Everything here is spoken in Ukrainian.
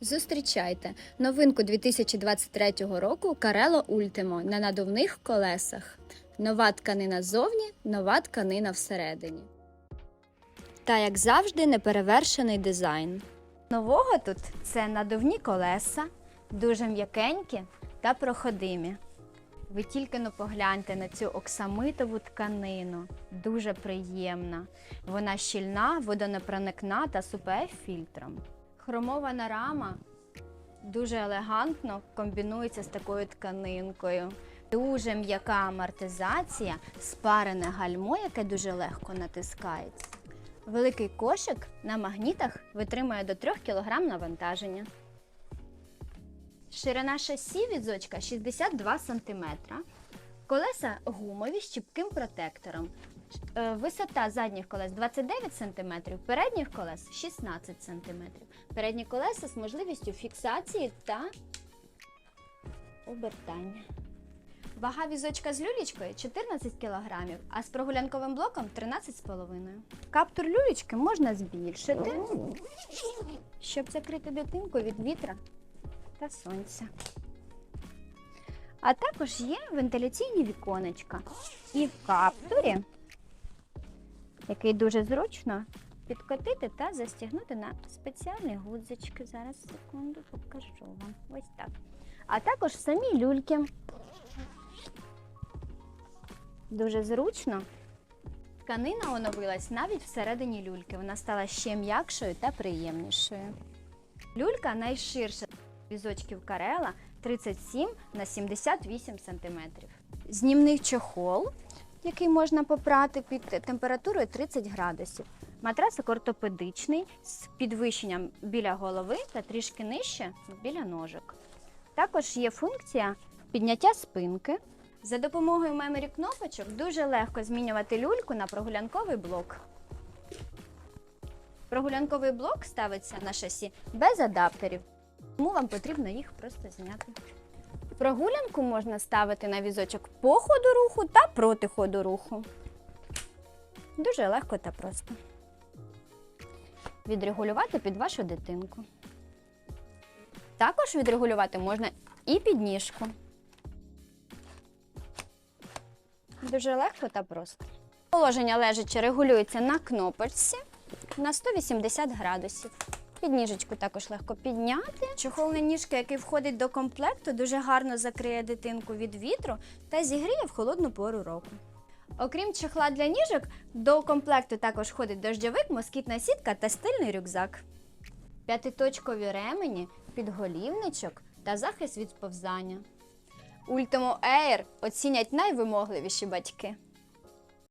Зустрічайте новинку 2023 року Карело Ультимо на надувних колесах. Нова тканина ззовні, нова тканина всередині. Та, як завжди, неперевершений дизайн. Нового тут це надувні колеса, дуже м'якенькі та проходимі. Ви тільки но погляньте на цю оксамитову тканину. Дуже приємна. Вона щільна, водонепроникна та з УПФ-фільтром. Хромована рама дуже елегантно комбінується з такою тканинкою. Дуже м'яка амортизація, спарене гальмо, яке дуже легко натискається. Великий кошик на магнітах витримує до 3 кг навантаження. Ширина шасі візочка 62 см. Колеса гумові з чіпким протектором. Е, Висота задніх колес 29 см, передніх колес 16 см. Передні колеса з можливістю фіксації та обертання. Вага візочка з люлічкою 14 кг, а з прогулянковим блоком 13,5 Каптур люлічки можна збільшити, щоб закрити дитинку від вітра та сонця. А також є вентиляційні віконечка. І в каптурі, який дуже зручно підкотити та застігнути на спеціальні гудзички. Зараз секунду покажу вам. Ось так. А також самі люльки. Дуже зручно. Тканина оновилась навіть всередині люльки. Вона стала ще м'якшою та приємнішою. Люлька найширша візочків Карела 37 на 78 см. Знімний чохол, який можна попрати під температурою 30 градусів. Матрасик ортопедичний з підвищенням біля голови та трішки нижче біля ножок. Також є функція підняття спинки. За допомогою меморі кнопочок дуже легко змінювати люльку на прогулянковий блок. Прогулянковий блок ставиться на шасі без адаптерів, тому вам потрібно їх просто зняти. Прогулянку можна ставити на візочок по ходу руху та проти ходу руху. Дуже легко та просто. Відрегулювати під вашу дитинку. Також відрегулювати можна і підніжку. Дуже легко та просто. Положення лежачи регулюється на кнопочці на 180 градусів. Підніжечку також легко підняти. Чохол на ніжки, який входить до комплекту, дуже гарно закриє дитинку від вітру та зігріє в холодну пору року. Окрім чохла для ніжок, до комплекту також входить дождьовик, москітна сітка та стильний рюкзак. П'ятиточкові ремені, підголівничок та захист від сповзання. Ultimo Air оцінять найвимогливіші батьки.